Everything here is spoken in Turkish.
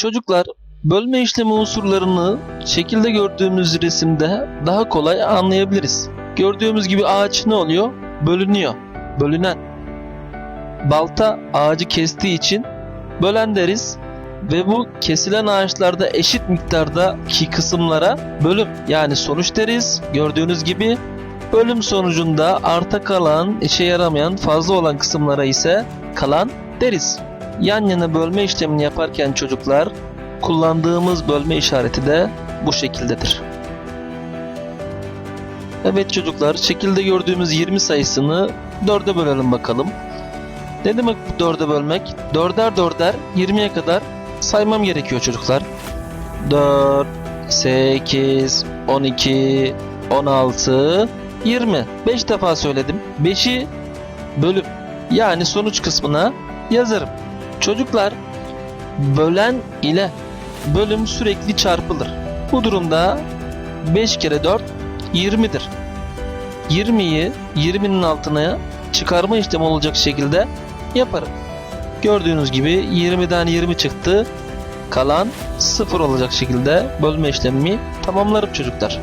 Çocuklar bölme işlemi unsurlarını şekilde gördüğümüz resimde daha kolay anlayabiliriz. Gördüğümüz gibi ağaç ne oluyor? Bölünüyor. Bölünen. Balta ağacı kestiği için bölen deriz ve bu kesilen ağaçlarda eşit miktardaki kısımlara bölüm yani sonuç deriz. Gördüğünüz gibi bölüm sonucunda arta kalan, işe yaramayan, fazla olan kısımlara ise kalan deriz. Yan yana bölme işlemini yaparken çocuklar kullandığımız bölme işareti de bu şekildedir. Evet çocuklar, şekilde gördüğümüz 20 sayısını 4'e bölelim bakalım. Ne demek bu 4'e bölmek? 4'er 4'er 20'ye kadar saymam gerekiyor çocuklar. 4, 8, 12, 16, 20. 5 defa söyledim. 5'i bölüp yani sonuç kısmına yazarım. Çocuklar bölen ile bölüm sürekli çarpılır. Bu durumda 5 kere 4 20'dir. 20'yi 20'nin altına çıkarma işlemi olacak şekilde yaparım. Gördüğünüz gibi 20'den 20 çıktı. Kalan 0 olacak şekilde bölme işlemimi tamamlarım çocuklar.